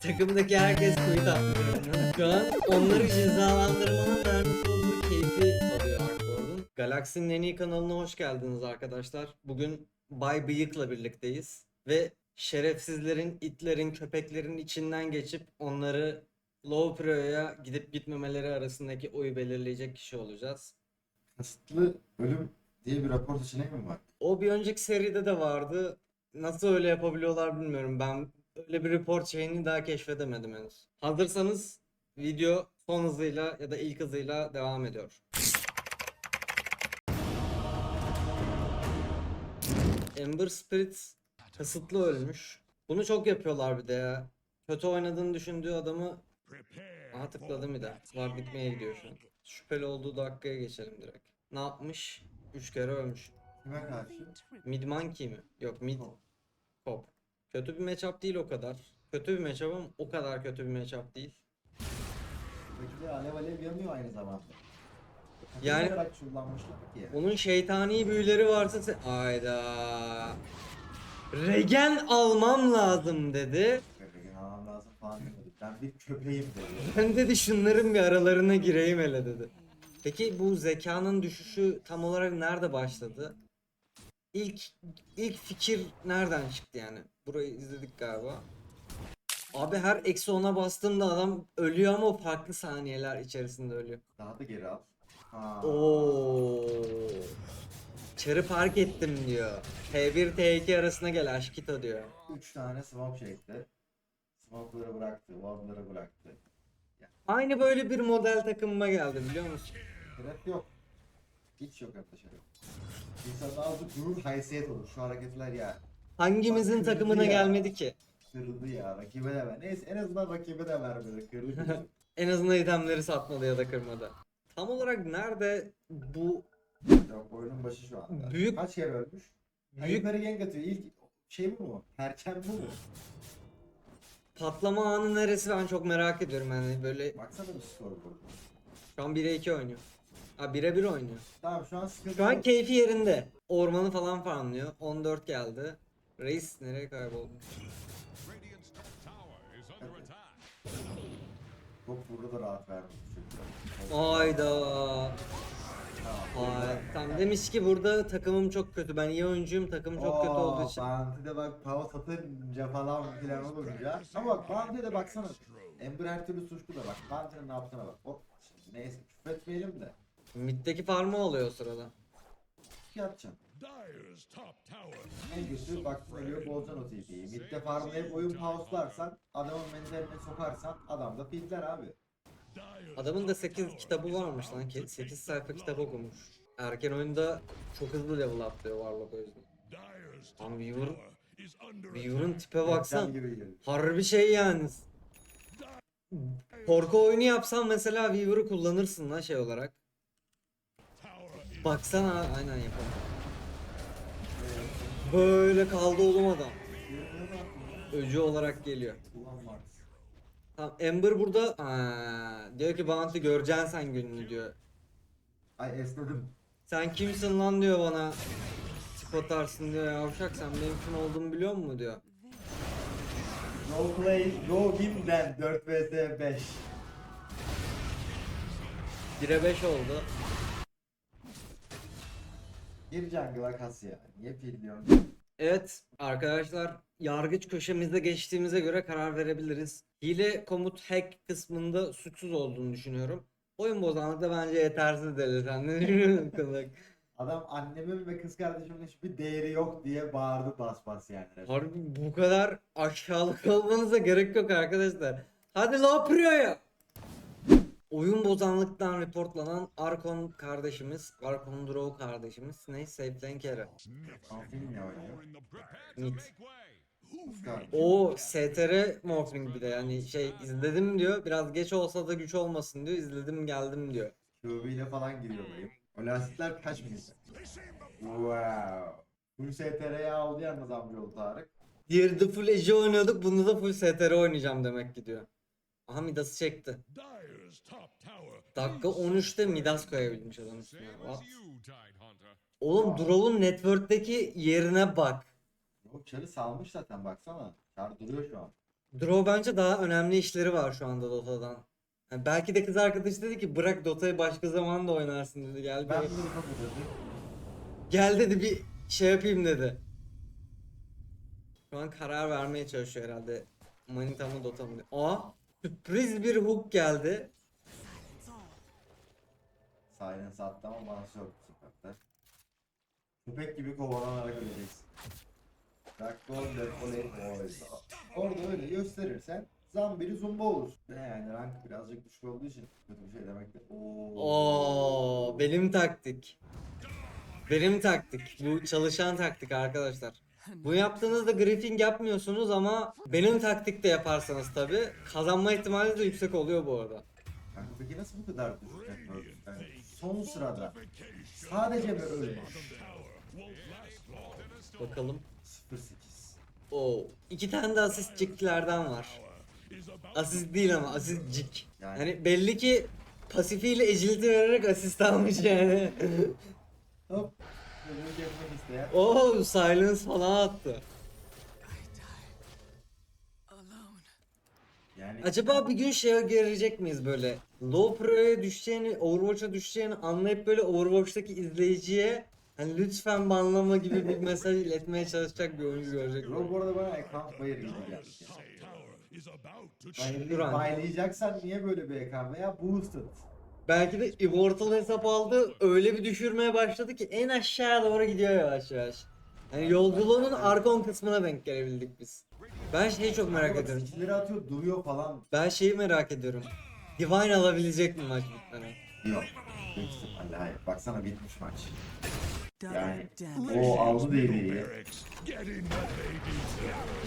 Takımdaki herkes kuyut atlıyor. Şu an onları cezalandırmanın vermiş olduğu keyfi alıyor Arkord'un. Galaxy'nin en iyi kanalına hoş geldiniz arkadaşlar. Bugün Bay Bıyık'la birlikteyiz. Ve şerefsizlerin, itlerin, köpeklerin içinden geçip onları Low Pro'ya gidip gitmemeleri arasındaki oyu belirleyecek kişi olacağız. Kasıtlı ölüm diye bir rapor seçeneği mi var? O bir önceki seride de vardı. Nasıl öyle yapabiliyorlar bilmiyorum. Ben öyle bir report şeyini daha keşfedemedim henüz. Hazırsanız video son hızıyla ya da ilk hızıyla devam ediyor. Ember Spirit kasıtlı ölmüş. Bunu çok yapıyorlar bir de ya. Kötü oynadığını düşündüğü adamı Aha tıkladım bir de. Var bitmeye gidiyor şu an. Şüpheli olduğu dakikaya geçelim direkt. Ne yapmış? 3 kere ölmüş. Kime karşı? Mid Monkey mi? Yok Mid. Cop. Kötü bir matchup değil o kadar. Kötü bir matchup ama o kadar kötü bir matchup değil. Peki de alev alev yanıyor aynı zamanda. Yani- Ne kadar çullanmışlar ki. Onun şeytani büyüleri varsa se- Ayda. Regen almam lazım dedi. Köpeğin almam lazım falan demedi. Ben bir köpeğim dedi. Ben dedi şunların bir aralarına gireyim hele dedi. Peki bu zekanın düşüşü tam olarak nerede başladı? İlk ilk fikir nereden çıktı yani? Burayı izledik galiba. Abi her eksi 10'a bastığımda adam ölüyor ama farklı saniyeler içerisinde ölüyor. Daha da geri al. Ha. Oo. Çarı park ettim diyor. T1 T2 arasına gel Aşkito diyor. Üç tane smoke çekti. Smoke'ları bıraktı, wall'ları bıraktı. Aynı böyle bir model takımıma geldi biliyor musun? Trap yok. Hiç yok arkadaşlar. İnsanın ağzı gurur haysiyet olur. Şu hareketler ya. Hangimizin Bak, takımına ya. gelmedi ki? Kırıldı ya. Rakibe de ver. Neyse en azından rakibe de vermedi. Kırıldı. En azından itemleri satmadı ya da kırmadı. Tam olarak nerede bu yok oyunun başı şu anda. Büyük- Kaç kere ölmüş? büyük yukarı gank atıyor. İlk şey bu mu? Perken bu mu? patlama anı neresi ben çok merak ediyorum yani böyle Baksana bir skor burada. şu an 1'e 2 oynuyor. Ha 1'e 1 oynuyor. Tamam şu an sıkıntı Şu an yok. keyfi yerinde. Ormanı falan farmlıyor. 14 geldi. Reis nereye kayboldu? Radiant's top tower is under attack. Top burada da rahat vermiş. Ayda. Ay, tamam demiş ki burada takımım çok kötü. Ben iyi oyuncuyum. Takım çok kötü olduğu için. Bounty'de bak pava satınca falan filan olunca. Ama bak Bounty'de de baksana. Ember her türlü suçlu da bak. Bounty'nin ne yaptığına bak. Hop. Neyse küfretmeyelim de. Mid'deki farmı oluyor o sırada. Tower. En güçlü baktın ölüyor bozacaksın o TP'yi. Mid'de farmlayıp oyun pauselarsan, adamın mentaline sokarsan adam da fitler abi. Adamın da 8 kitabı varmış lan. 8 sayfa kitap okumuş. Erken oyunda çok hızlı level atlıyor Warlock o yüzden. Lan Weaver, Weaver'ın tipe baksan. Harbi şey yani. Korku oyunu yapsan mesela Weaver'ı kullanırsın lan şey olarak. Baksana aynen yapalım. Böyle kaldı oğlum adam. Öcü olarak geliyor. Tamam Ember burada Aa, diyor ki Bounty göreceksin sen gününü diyor. Ay esnedim. Sen kimsin lan diyor bana. Tip atarsın diyor yavşak sen benim kim olduğumu biliyor musun diyor. No play, no then 4 vs 5. 1'e 5 oldu. Bir jungle'a kas ya. Niye pilliyorsun? Evet arkadaşlar yargıç köşemizde geçtiğimize göre karar verebiliriz. Hile komut hack kısmında suçsuz olduğunu düşünüyorum. Oyun bozanlık da bence yetersiz dedi. Sen ne düşünüyorsun? Adam annemin ve kız kardeşimin hiçbir değeri yok diye bağırdı bas bas yani. Harbi bu kadar aşağılık olmanıza gerek yok arkadaşlar. Hadi la Prio'ya. Oyun bozanlıktan reportlanan Arkon kardeşimiz, Arkon Drow kardeşimiz ne? Oynuyor? the way. Kız kardeşim. O STR Morphling bir de yani şey izledim diyor. Biraz geç olsa da güç olmasın diyor. İzledim geldim diyor. İle falan giriyor dayım. O lastikler kaç bin? Wow. Full STR'ye aldı yalnız amcaoğlu Tarık. Diğeri de full Ece oynuyorduk. Bunda da full STR oynayacağım demek ki diyor. Aha Midas'ı çekti. Dakika 13'te Midas koyabilmiş adam üstüne. What? Oğlum Draw'un network'teki yerine bak. O çarı salmış zaten baksana. Çar duruyor şu an. Draw bence daha önemli işleri var şu anda Dota'dan. Yani belki de kız arkadaş dedi ki bırak Dota'yı başka zaman da oynarsın dedi. Gel, Ben bir- bunu gel dedi bir şey yapayım dedi. Şu an karar vermeye çalışıyor herhalde. Manita mı Dota mı? diye. Aa sürpriz bir hook geldi. Silence attı ama bana yok bu sefer. Köpek gibi kovalanarak öleceksin. Rakgol defole boys. Orada öyle gösterirsen Zambiri zumba olur. Yani rank birazcık düşük olduğu için kötü bir şey demek de. Oo benim taktik. Benim taktik. Bu çalışan taktik arkadaşlar. Bu yaptığınızda griefing yapmıyorsunuz ama benim taktikte yaparsanız tabi kazanma ihtimali de yüksek oluyor bu arada. Kanka peki nasıl bu kadar düşecek böyle? Yani son sırada sadece mi ölmüş? Bakalım. 0-8. Oo iki tane de asistciklerden var. Asist değil ama asistcik. Yani- Yani belli ki pasifiyle agility vererek asist almış yani. Hop. İsteyen. Oo silence falan attı. Yani Acaba bir gün şeye gelecek miyiz böyle? Low Pro'ya düşeceğini, Overwatch'a düşeceğini anlayıp böyle Overwatch'taki izleyiciye hani lütfen banlama gibi bir mesaj iletmeye çalışacak bir oyuncu görecek. Bro bu arada bana ekran bayır gibi geldi. Duran. baylayacaksan niye böyle bir ekran veya boosted? Belki de Immortal hesap aldı öyle bir düşürmeye başladı ki en aşağıya doğru gidiyor yavaş yavaş. Yani yolculuğunun Arkon kısmına denk gelebildik biz. Ben şeyi çok merak Bak, ediyorum. skill'leri atıyor duruyor falan. Ben şeyi merak ediyorum. Divine alabilecek mi maç bitmene? Yok. Büyük ihtimalle hayır. Baksana bitmiş maç. Yani o aldı deliği.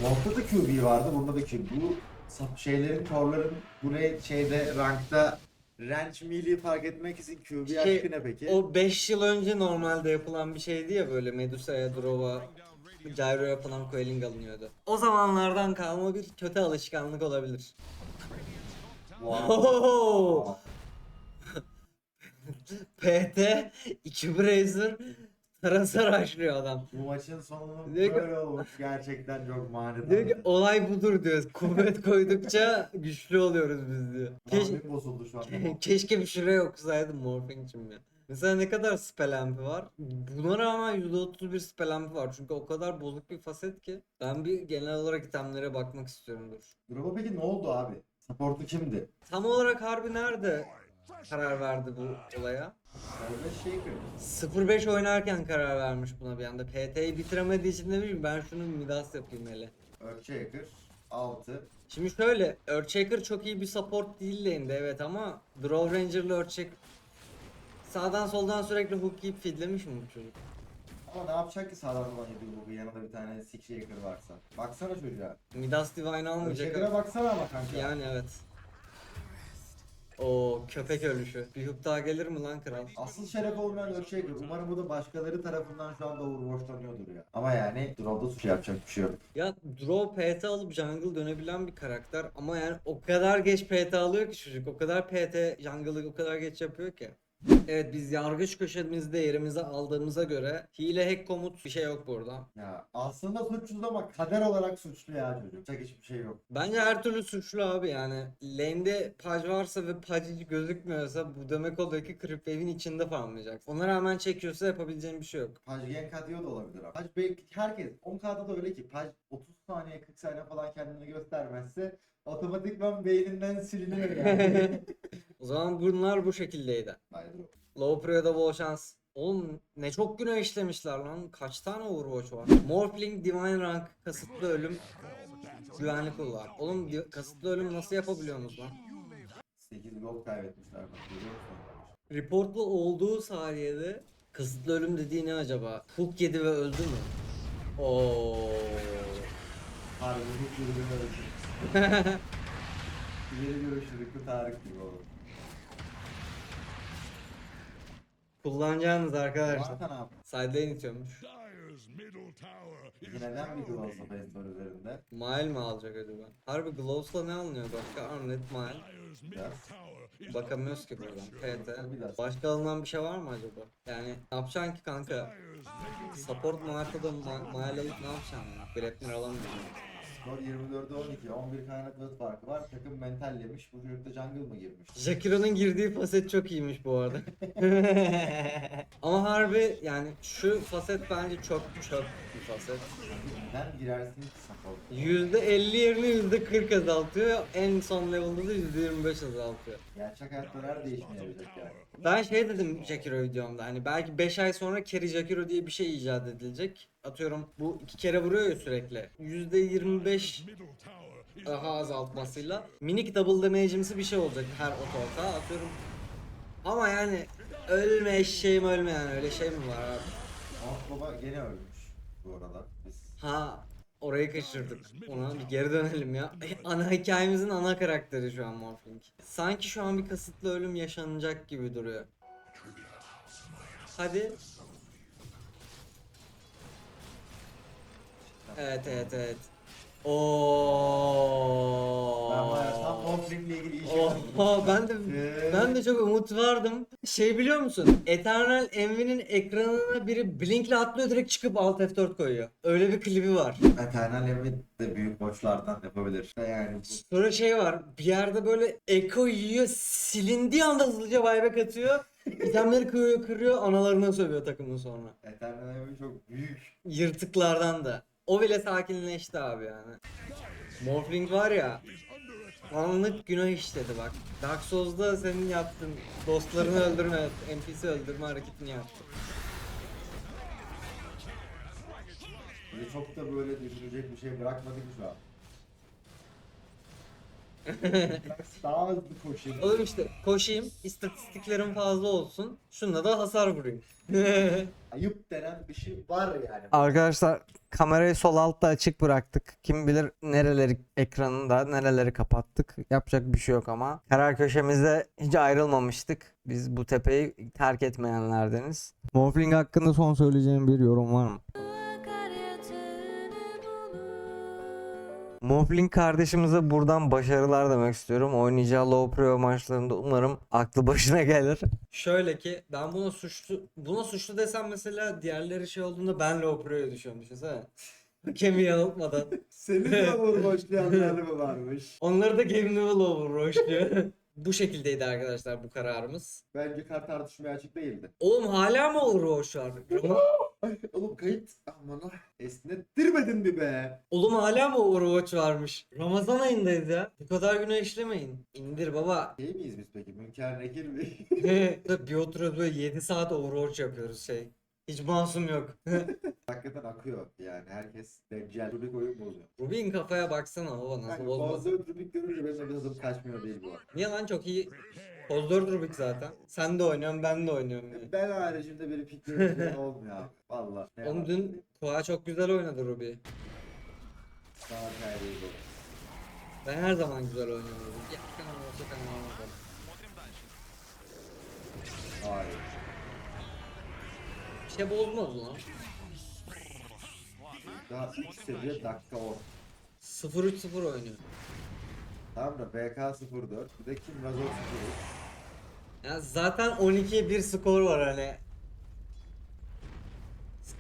Mort'ta da QB vardı, bunda da QB. Bu şeylerin, torların buraya şeyde rankta range melee fark etmek için QB Şey, aşkı ne peki? O 5 yıl önce normalde yapılan bir şeydi ya böyle Medusa'ya, Drov'a, Gyro yapılan coiling alınıyordu. O zamanlardan kalma bir kötü alışkanlık olabilir. Wow. PT 2 Brazer Tarasa rushlıyor adam. Bu maçın sonu Diyor ki- böyle olmuş gerçekten çok manidar. Diyor ki olay budur diyor. Kuvvet koydukça güçlü oluyoruz biz diyor. Keş- Keşke bozuldu şu anda. Keşke bir şuraya okusaydım morphing için ya. Mesela ne kadar spell amp'i var? Buna rağmen %31 spell amp'i var. Çünkü o kadar bozuk bir faset ki. Ben bir genel olarak itemlere bakmak istiyorum dur. Drop'a peki ne oldu abi? Support'u kimdi? Tam olarak harbi nerede karar verdi bu olaya? Serbest Shaker. 0-5 oynarken karar vermiş buna bir anda. PT'yi bitiremediği için demiş ki ben şunu Midas yapayım hele. Earthshaker. 6. Şimdi şöyle Earthshaker çok iyi bir support değil lane'de evet ama Draw Ranger'lı Earthshaker sağdan soldan sürekli hook yiyip feedlemiş mi bu çocuk? Ama ne yapacak ki sağdan olan yedi bu yanında bir tane Six Shaker varsa. Baksana çocuğa. Midas Divine almayacak. Earthshaker'a baksana ama kanka. Yani evet. O köpek ölüşü. Bir hook daha gelir mi lan kral? Asıl şeref olmayan Earthshaker. Umarım bu da başkaları tarafından şu anda overwatchlanıyordur ya. Ama yani Drop'da suç yapacak bir şey yok. Ya Draw PT alıp jungle dönebilen bir karakter ama yani o kadar geç PT alıyor ki çocuk. O kadar PT jungle'ı o kadar geç yapıyor ki. Evet biz yargıç köşemizde yerimizi aldığımıza göre hile hack komut bir şey yok burada. Ya aslında suçsuz ama kader olarak suçlu ya çocuk. Yapacak hiçbir şey yok. Bence her türlü suçlu abi yani. Lane'de paj varsa ve paj hiç gözükmüyorsa bu demek oluyor ki Creep Wave'in içinde farmlayacaksın. Ona rağmen çekiyorsa yapabileceğin bir şey yok. Paj gank atıyor da olabilir abi. Paj belki herkes 10k'da da öyle ki Paj 30 saniye 40 saniye falan kendini göstermezse otomatikman beyninden siliniyor yani. O zaman bunlar bu şekildeydi. Haydi. Low Pro'da bol şans. Oğlum ne çok güne işlemişler lan. Kaç tane Overwatch var? Morphling, Divine Rank, kasıtlı ölüm, güvenlik kullar. Oğlum kasıtlı ölüm nasıl yapabiliyorsunuz lan? 8 gol kaybetmişler bak görüyor musun? Reportlu olduğu saniyede kasıtlı ölüm dediği ne acaba? Hook yedi ve öldü mü? Oo. Harbi bu kulübün öldü. İleri görüşlü Rıkkı Tarık gibi oldu. Kullanacağınız arkadaşlar. Marta ne yaptı? Sideline itiyormuş. Dyer's middle tower Peki is neden bir cowering. Glows'a Festival üzerinde? Mile mi alacak acaba? Harbi Glows'la ne alınıyor başka? Armlet Mile. Dyer's middle tower is Bakamıyoruz ki buradan. PT. Biraz. Başka alınan bir şey var mı acaba? Yani ne yapacaksın ki kanka? Dyer's middle Support markada ma- mile alıp ne yapacaksın ya? Grappler alamıyorsun. Skor 24'e 12. 11 kaynak vıt farkı var. Takım mentallemiş. Bu çocuk da jungle mı girmiş? Jakiro'nun girdiği faset çok iyiymiş bu arada. Ama harbi yani şu faset bence çok çöp bir faset. Neden girersin ki support? %50 yerine %40 azaltıyor. En son level'da da %25 azaltıyor. Gerçek hayatta neler değişmeyecek yani. Ben şey dedim Jakiro videomda hani belki 5 ay sonra Kerry Jakiro diye bir şey icat edilecek. Atıyorum bu iki kere vuruyor ya sürekli. %25 daha azaltmasıyla minik double damage'imsi bir şey olacak her oto atıyorum. Ama yani ölme eşeğim ölme yani öyle şey mi var abi? Mahmut Baba gene ölmüş bu arada. Biz Ha orayı kaçırdık. Ona bir geri dönelim ya. Ana hikayemizin ana karakteri şu an Morphling. Sanki şu an bir kasıtlı ölüm yaşanacak gibi duruyor. Hadi. Evet evet evet. Oo. ben bayağı tam Morphling ile ilgili iş Oha ben de ben de çok umut vardım. Şey biliyor musun? Eternal Envy'nin ekranına biri blinkle atlıyor direkt çıkıp alt F4 koyuyor. Öyle bir klibi var. Eternal Emit de büyük boçlardan yapabilir. Yani bu Sonra şey var. Bir yerde böyle Echo yiyor. Silindiği anda hızlıca buyback atıyor. İtemleri kırıyor, kırıyor, analarına sövüyor takımın sonra. Eternal Emit çok büyük. Yırtıklardan da. O bile sakinleşti abi yani. Morphling var ya. Anlık günah işledi bak. Dark Souls'da senin yaptığın dostlarını öldürme, NPC öldürme hareketini yaptı. Bizi çok da böyle düşünecek bir şey bırakmadı ki şu an. Daha hızlı koşayım. Oğlum işte koşayım, istatistiklerim fazla olsun. Şunda da hasar vurayım. Ayıp denen bir şey var yani. Arkadaşlar kamerayı sol altta açık bıraktık. Kim bilir nereleri ekranında nereleri kapattık. Yapacak bir şey yok ama. Karar köşemizde hiç ayrılmamıştık. Biz bu tepeyi terk etmeyenlerdeniz. Morphling hakkında son söyleyeceğim bir yorum var mı? Morphling kardeşimize buradan başarılar demek istiyorum. Oynayacağı low pro maçlarında umarım aklı başına gelir. Şöyle ki ben buna suçlu buna suçlu desem mesela diğerleri şey olduğunda ben low pro'ya düşüyorum düşünsene. Kemiği yanıltmadan. Senin de vur başlayanlar mı varmış? Onları da game level overrush diyor. bu şekildeydi arkadaşlar bu kararımız. Bence kart tartışmaya açık değildi. Oğlum hala mı overrush var? Oğlum kayıt aman ah. Esnettirmedin mi be? Oğlum hala mı Overwatch varmış? Ramazan ayındayız ya. Bu kadar günah işlemeyin. İndir baba. Şey miyiz biz peki? Münker Nekir mi? bir oturuyoruz böyle 7 saat Overwatch yapıyoruz şey. Hiç masum yok. Hakikaten akıyor yani herkes Deccal Rubik oyun bozuyor. Rubin kafaya baksana baba nasıl Yani bozmaz. fazla Rubik görünce benim de kaçmıyor değil bu. arada. Niye lan çok iyi. Poz 4 Rubik zaten. Sen de oynuyorsun ben de oynuyorum. Yani. Ben haricinde bir fikrim olmuyor abi. Valla. Ne yalan. dün Koa çok güzel oynadı Ruby. Sağ kaydeyi bu. Ben her zaman güzel oynuyorum. Yakın ama olsa kanalım Hayır. Bir şey bozmadı lan. Daha 3 seviye dakika 10. 0-3-0 oynuyor. Tamam da BK 04. Bir de kim Razor 03. Ya zaten 12'ye 1 skor var hani.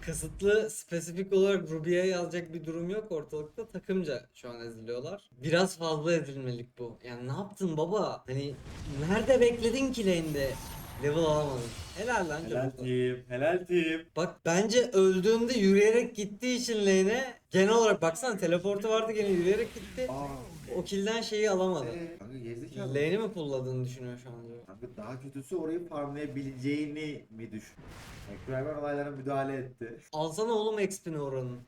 Kısıtlı spesifik olarak Ruby'ye yazacak bir durum yok ortalıkta takımca şu an eziliyorlar. Biraz fazla ezilmelik bu. Yani ne yaptın baba? Hani nerede bekledin ki lane'de? Level alamadın. Helal lan Helal çocuklar. team. Helal team. Bak bence öldüğünde yürüyerek gittiği için lane'e genel olarak baksana teleportu vardı gene yürüyerek gitti. Aa. O kill'den şeyi alamadı. Ee, Kanka gerizekalı. Lane'i mi pulladığını düşünüyor şu an? Kanka daha kötüsü orayı farmlayabileceğini mi düşün? Ekbermen olaylara müdahale etti. Alsana oğlum XP'ni oranın.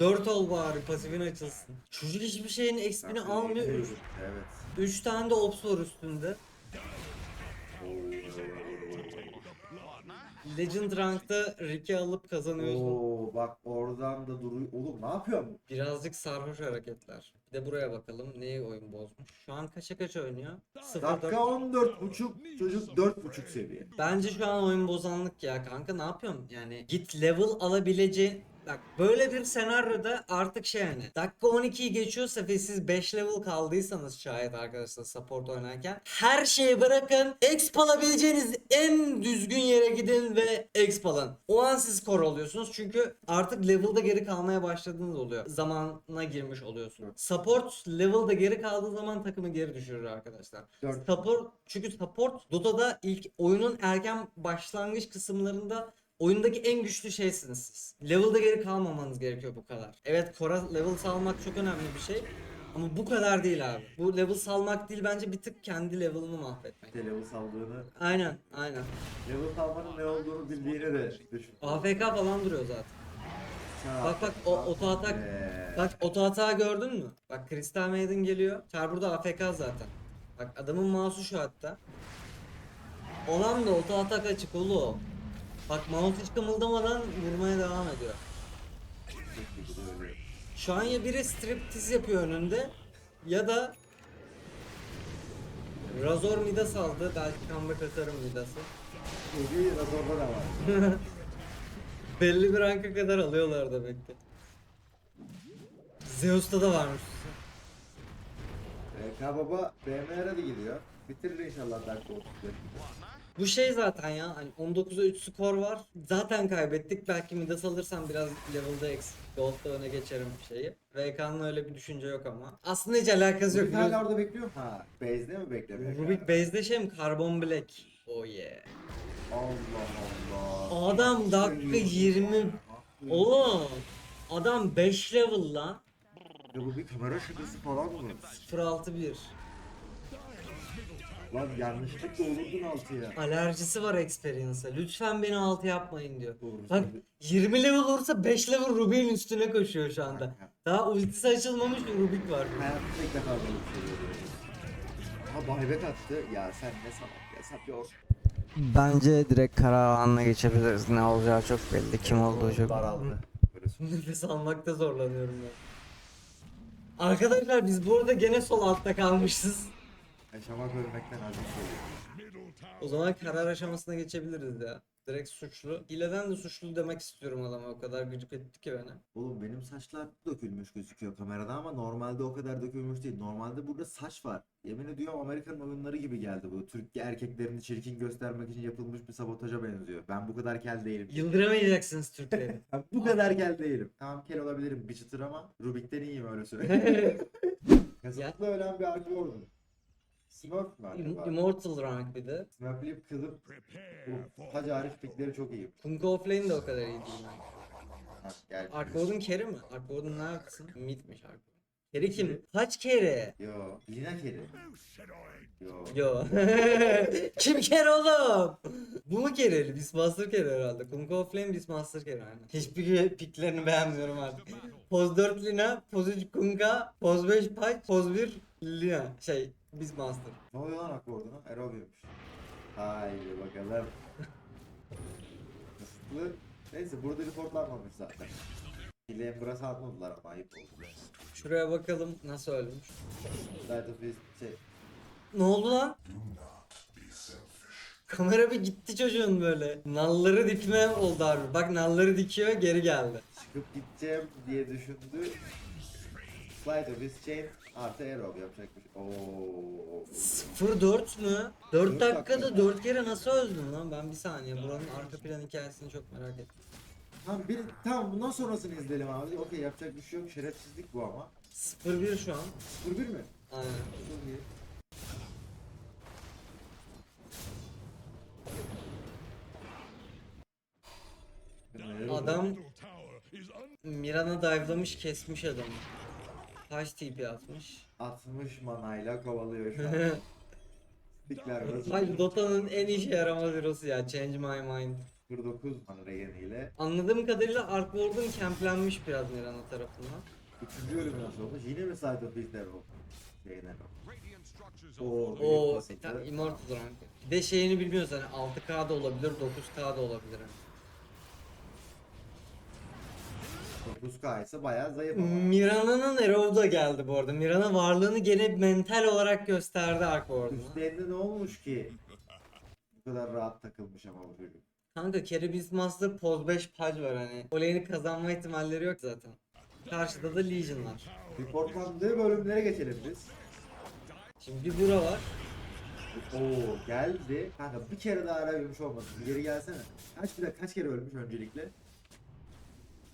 4 ol bari pasifin açılsın. Çocuk hiçbir şeyin Kanka, almıyor. Evet. 3 tane de ops var üstünde. Legend Rank'ta Rick'i alıp kazanıyorsun. Oo bak oradan da duruyor. Oğlum ne yapıyorsun? Birazcık sarhoş hareketler. Bir de buraya bakalım neyi oyun bozmuş. Şu an kaça kaç oynuyor? 0 Dakika 14 buçuk çocuk 4 buçuk seviye. Bence şu an oyun bozanlık ya kanka ne yapıyorsun? Yani git level alabileceğin Bak böyle bir senaryoda artık şey yani dakika 12'yi geçiyorsa ve siz 5 level kaldıysanız şayet arkadaşlar support oynarken her şeyi bırakın exp alabileceğiniz en düzgün yere gidin ve exp alın. O an siz kor oluyorsunuz çünkü artık level'da geri kalmaya başladığınız oluyor. Zamana girmiş oluyorsunuz. Support level'da geri kaldığı zaman takımı geri düşürür arkadaşlar. Dört. Support çünkü support Dota'da ilk oyunun erken başlangıç kısımlarında oyundaki en güçlü şeysiniz siz. Level'da geri kalmamanız gerekiyor bu kadar. Evet Kora level salmak çok önemli bir şey. Ama bu kadar değil abi. Bu level salmak değil bence bir tık kendi level'ını mahvetmek. level saldığını, Aynen aynen. level salmanın ne olduğunu bildiğini de düşün. AFK falan duruyor zaten. Sen Bak bak o oto atak Eee, Bak oto hatağı gördün mü? Bak Crystal Maiden geliyor. Çar burada AFK zaten. Bak adamın mouse'u şu hatta. Olan da oto atak açık oğlum. Bak mouse hiç kımıldamadan vurmaya devam ediyor. Şu an ya biri striptiz yapıyor önünde ya da Razor Midas aldı. Belki comeback atarım Midas'ı. Ucu Razor'da da var. Belli bir ranka kadar alıyorlar demek ki. Zeus'ta da varmış. RK Baba BMR'e de gidiyor. Bitirir inşallah Dark Souls. Bu şey zaten ya hani 19'a 3 skor var. Zaten kaybettik. Belki Midas alırsam biraz level'da eksik. Gold'da öne geçerim şeyi. VK'nın öyle bir düşünce yok ama. Aslında hiç alakası yok. Rubik hala orada bekliyor. Ha, base'de mi bekliyor? Rubik base'de şey mi? Carbon Black. Oh yeah. Allah Allah. Adam dakika 20. Oğlum. Adam 5 level lan. Ya bu bir kamera şakası falan mı? 061. Lan yanlışlıkla olurdun altıya. Alerjisi var Experience'a. Lütfen beni 6 yapmayın diyor. Doğru Bak söylüyorsun. 20 level olursa 5 level Rubik'in üstüne koşuyor şu anda. Daha ultisi açılmamış bir Rubik var. Hayatımda ilk defa böyle bir şey görüyorum. Ha baybek attı. Ya sen ne salak ya sen bir or. Bence direkt karar anına geçebiliriz. Ne olacağı çok belli. Kim olduğu çok Daraldı. Böyle Nefes almakta zorlanıyorum ya. Arkadaşlar biz burada gene sol altta kalmışız. Yaşamak ölmekten aziz geliyor. O zaman karar aşamasına geçebiliriz ya. Direkt suçlu. Hileden de suçlu demek istiyorum adama. O kadar gıcık etti ki beni. Oğlum benim saçlar dökülmüş gözüküyor kamerada ama normalde o kadar dökülmüş değil. Normalde burada saç var. Yemin ediyorum Amerikan oyunları gibi geldi bu. Türk erkeklerini çirkin göstermek için yapılmış bir sabotaja benziyor. Ben bu kadar kel değilim. Yıldıramayacaksınız Türkleri. Ben bu kadar kel değilim. Tamam kel olabilirim bir çıtır ama Rubik'ten iyiyim öyle söyleyeyim. Kasıtlı ölen bir ordum. Smurf mi acaba? Immortal rank bir de. Smurf'leyip kılıp bu Hacı Arif pikleri çok iyi. Kunga Offlane de o kadar iyi değil. Ha, gel. Arkord'un keri mi? Arkord'un neredesin? Midmiş Arkord. Keri kim? Kaç kere? Yo. Lina keri. Yo. Yo. kim kere oğlum? Bu mu kereli? Beastmaster kere herhalde. Kunga Offlane Beastmaster kere aynen. Hiçbir piklerini beğenmiyorum artık. Poz 4 Lina, Poz 3 Kunga, Poz 5 Paç, Poz 1 Lina. Şey, Beastmaster. Ne oluyor lan akorduna? Erobiyormuş. Haydi bakalım. Kısıtlı. Neyse burada reportlanmamış zaten. Hile Embrase atmadılar ama ayıp oldu. Şuraya bakalım nasıl ölmüş. Of Beast şey. Ne oldu lan? Kamera bir gitti çocuğun böyle. Nalları dikme oldu abi. Bak nalları dikiyor geri geldi. Çıkıp gideceğim diye düşündü. Slide of Beast Chain artı Aerob yapacak bir şey. Oo. 0-4 mü? 4 Dört dakikada dakika. 4 kere nasıl öldün lan? Ben bir saniye buranın arka plan hikayesini çok merak ettim. Tamam, bir, tamam bundan sonrasını izleyelim abi. Okey yapacak bir şey yok. Şerefsizlik bu ama. 0-1 şu an. 0-1 mi? Aynen. Çok iyi. Adam Miran'a dive'lamış kesmiş adamı. Kaç TP atmış? 60 manayla kovalıyor şu an. Burası. Hayır Dota'nın en işe yaramaz hero'su ya. Change my mind. 49 mana regeniyle. Anladığım kadarıyla Arkboard'un camplenmiş biraz Mirana tarafından. Üçüncü bölüm nasıl olmuş? Yine mi Side of Beast Arrow? Şeyden o. radiant structures Oo. are O basitçe. tam Immortal rank. Bir de şeyini bilmiyoruz hani 6K da olabilir, 9K da olabilir. hani. 9K ise bayağı zayıf ama. Mirana'nın Arrow da geldi bu arada. Mirana varlığını gene mental olarak gösterdi Arkboard'una. Üstlerinde ne olmuş ki? Bu kadar rahat takılmış ama bu çocuk. Kanka Carry Beastmaster Poz 5 Pudge var hani. O lane'i kazanma ihtimalleri yok zaten. Karşıda da Legion var. Reportlandığı bölümlere geçelim biz. Şimdi bir bura var. Oo geldi. Kanka bir kere daha ara ölmüş olmasın. Geri gelsene. Kaç bir dakika kaç kere ölmüş öncelikle?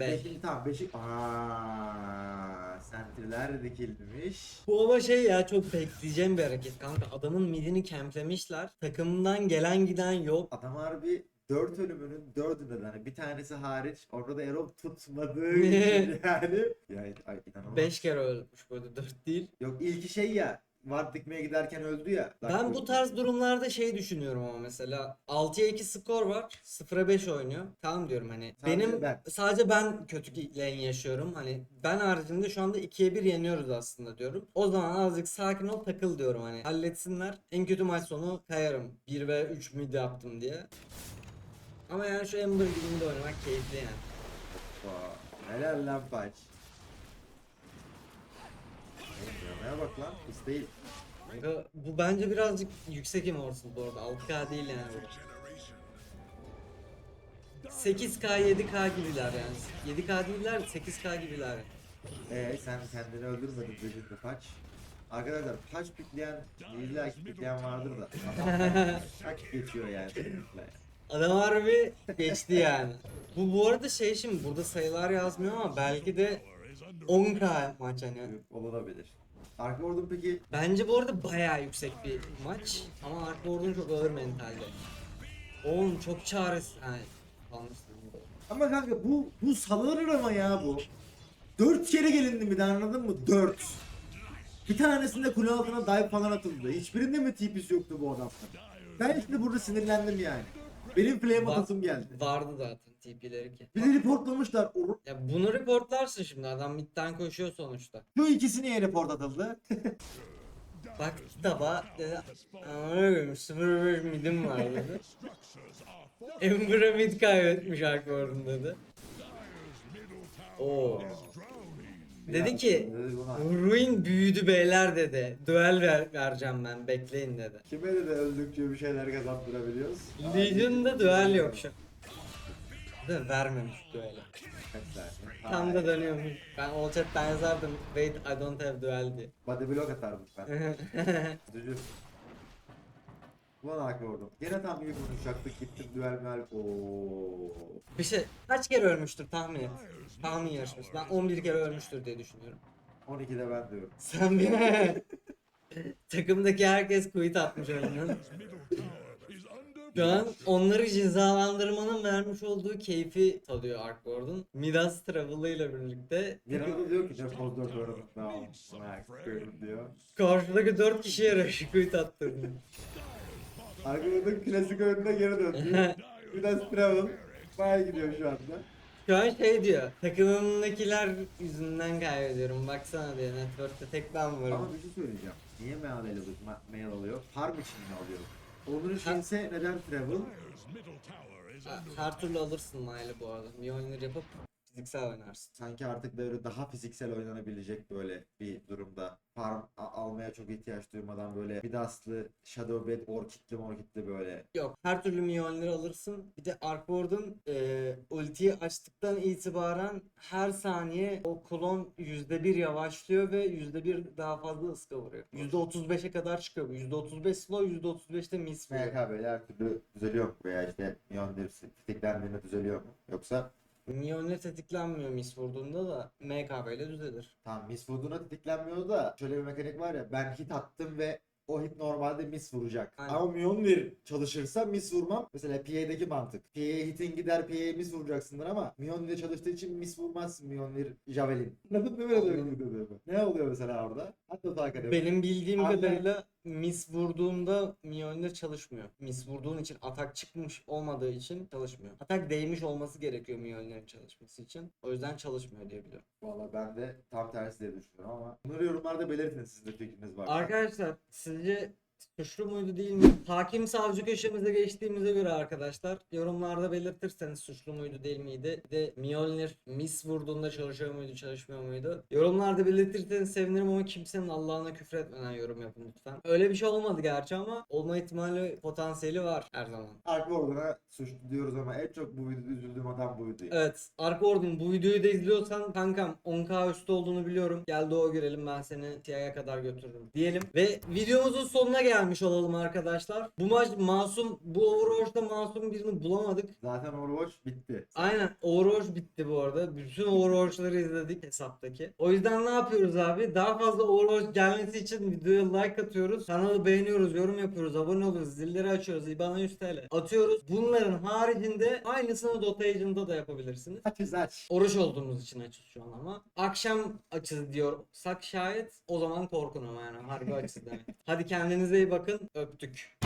5. Beşinci tamam beşik. Aaa sentriler dikilmiş. Bu ama şey ya çok bekleyeceğim bir hareket kanka. Adamın midini kemplemişler. Takımdan gelen giden yok. Adam harbi 4 ölümünün 4'ünde de hani bir tanesi hariç orada da Erol tutmadığı için yani. Yani ay, inanılmaz. 5 kere ölmüş böyle 4 değil. Yok ilki şey ya Ward dikmeye giderken öldü ya. Ben bu tarz durumlarda şey düşünüyorum ama mesela 6'ya 2 skor var. 0'a 5 oynuyor. Tamam diyorum hani. Sadece benim ben. sadece ben kötü lane yaşıyorum. Hani ben haricinde şu anda 2'ye 1 yeniyoruz aslında diyorum. O zaman azıcık sakin ol takıl diyorum hani. Halletsinler. En kötü maç sonu kayarım. 1 ve 3 mid yaptım diye. Ama yani şu Ember Lig'inde oynamak keyifli yani. Vay, Helal lan Paç. Dramaya bak lan. Kız değil. Kanka, bu bence birazcık yüksek immortal bu arada. 6K değil yani. bu. 8K 7K gibiler yani. 7K değiller 8K gibiler. Ee sen kendini öldürmedin dedin de Paç. Arkadaşlar Paç pikleyen, illa ki pikleyen vardır da. Paç geçiyor yani. Adam harbi geçti yani. Bu bu arada şey şimdi burada sayılar yazmıyor ama belki de 10K maç hani. Olabilir. Arka Ward'un peki Bence bu arada bayağı yüksek bir maç ama Ark Ward'un çok ağır mentalde. Oğlum çok çaresiz. Yani, yanlış dedim. Ama kanka bu bu salınır ama ya bu. Dört kere gelindi bir de anladın mı? Dört. Bir tanesinde kule altına dive falan atıldı. Hiçbirinde mi TP'si yoktu bu adamda? Ben işte burada sinirlendim yani. Benim Va- atasım geldi. Vardı zaten TP'leri ki. Bir de reportlamışlar. O- Ya bunu reportlarsın şimdi adam midden koşuyor sonuçta. Şu ikisi niye report atıldı? Bak kitaba dedi amına koyayım 0-5 midim var dedi. Ember'a mid kaybetmiş Arkord'un dedi. Oo. Dedi ki. Ruin büyüdü beyler dedi. Duel ver, vereceğim ben bekleyin dedi. Kime de öldükçe bir şeyler kazandırabiliyoruz. Legion'da duel yok şu. De vermemiş saniye? Tam da dönüyormuş. Ben all chat'ten yazardım. Wait I don't have duel diye. Body block atardım ben. Üzücü. Ulan arka vurdum. Gene tam iyi konuşacaktık gittim düel müel. Ooo. Bir şey kaç kere ölmüştür tahmin et. Tahmin yarışması. Ben 11 kere ölmüştür diye düşünüyorum. 12'de ben diyorum. Sen bir takımdaki herkes quit atmış oyunun. Şu an onları cezalandırmanın vermiş olduğu keyfi tadıyor Arkboard'un. Midas Travel'ı ile birlikte Yanımda diyor ki defol 4 oranı daha diyor. karşıdaki 4 kişiye rush quit attırdı. Arkadaşın klasik oyununa geri döndü. Biraz travel. Baya gidiyor şu anda. Şu an şey diyor, takımımdakiler yüzünden kaybediyorum baksana diyor, network'te tek ben varım. Ama bir şey söyleyeceğim. Niye mail alıyor? ma- Mail alıyor? Farm için mi alıyor? Onun içinse neden travel? Ha- Her türlü alırsın Mile'ı bu arada. Mjolnir yapıp fiziksel oynarsın. Sanki artık böyle daha fiziksel oynanabilecek böyle bir durumda. Farm almaya çok ihtiyaç duymadan böyle Midas'lı, Shadow Bed, Orchid'li morkid'li böyle. Yok, her türlü Mjolnir alırsın. Bir de Arkboard'un e, ultiyi açtıktan itibaren her saniye o klon %1 yavaşlıyor ve %1 daha fazla ıska vuruyor. %35'e kadar çıkıyor bu. %35 slow, %35'te miss vuruyor. MKB'li her türlü düzeliyor mu? Veya işte Mjolnir tetiklendiğinde düzeliyor mu? Yoksa Mjolnir tetiklenmiyor miss vurduğunda da MKB ile düzelir. Tamam miss vurduğuna tetiklenmiyor da şöyle bir mekanik var ya ben hit attım ve o hit normalde miss vuracak. Aynen. Ama Mjolnir çalışırsa miss vurmam. Mesela PA'deki mantık. PA'ye hitin gider PA'ye miss vuracaksındır ama Mjolnir çalıştığı için miss vurmazsın Mjolnir Javelin. Anladın mı böyle Anladım. Ne oluyor mesela orada? Hatta takip. Benim bildiğim Anladım. kadarıyla miss vurduğunda Mjolnir çalışmıyor. Miss vurduğun için atak çıkmış olmadığı için çalışmıyor. Atak değmiş olması gerekiyor Mjolnir'in çalışması için. O yüzden çalışmıyor diye biliyorum. Valla ben de tam tersi diye düşünüyorum ama bunları yorumlarda belirtin sizin de fikriniz var. Arkadaşlar sizce suçlu muydu değil mi? Hakim savcı köşemize geçtiğimize göre arkadaşlar yorumlarda belirtirseniz suçlu muydu değil miydi? Bir de Mjolnir mis vurduğunda çalışıyor muydu çalışmıyor muydu? Yorumlarda belirtirseniz sevinirim ama kimsenin Allah'ına küfür etmeden yorum yapın lütfen. Öyle bir şey olmadı gerçi ama olma ihtimali potansiyeli var her zaman. Arka orduna suçlu diyoruz ama en çok bu videoda üzüldüğüm adam buydu. Evet. Arka Ordun bu videoyu da izliyorsan kankam 10k üstü olduğunu biliyorum. Gel doğu girelim ben seni TIA'ya kadar götürürüm diyelim. Ve videomuzun sonuna gelmiş olalım arkadaşlar. Bu maç masum bu Overwatch'ta masum birini bulamadık. Zaten Overwatch bitti. Aynen Overwatch bitti bu arada. Bütün Overwatch'ları izledik hesaptaki. O yüzden ne yapıyoruz abi? Daha fazla Overwatch gelmesi için videoya like atıyoruz. Kanalı beğeniyoruz, yorum yapıyoruz, abone oluyoruz, zilleri açıyoruz. IBAN'a 100 TL atıyoruz. Bunların haricinde aynısını Dota Agent'da da yapabilirsiniz. Açız aç. Oruç olduğumuz için açız şu an ama. Akşam açız diyorsak şayet o zaman korkun ama yani harbi açız demek. Hadi kendinize iyi bakın. Öptük.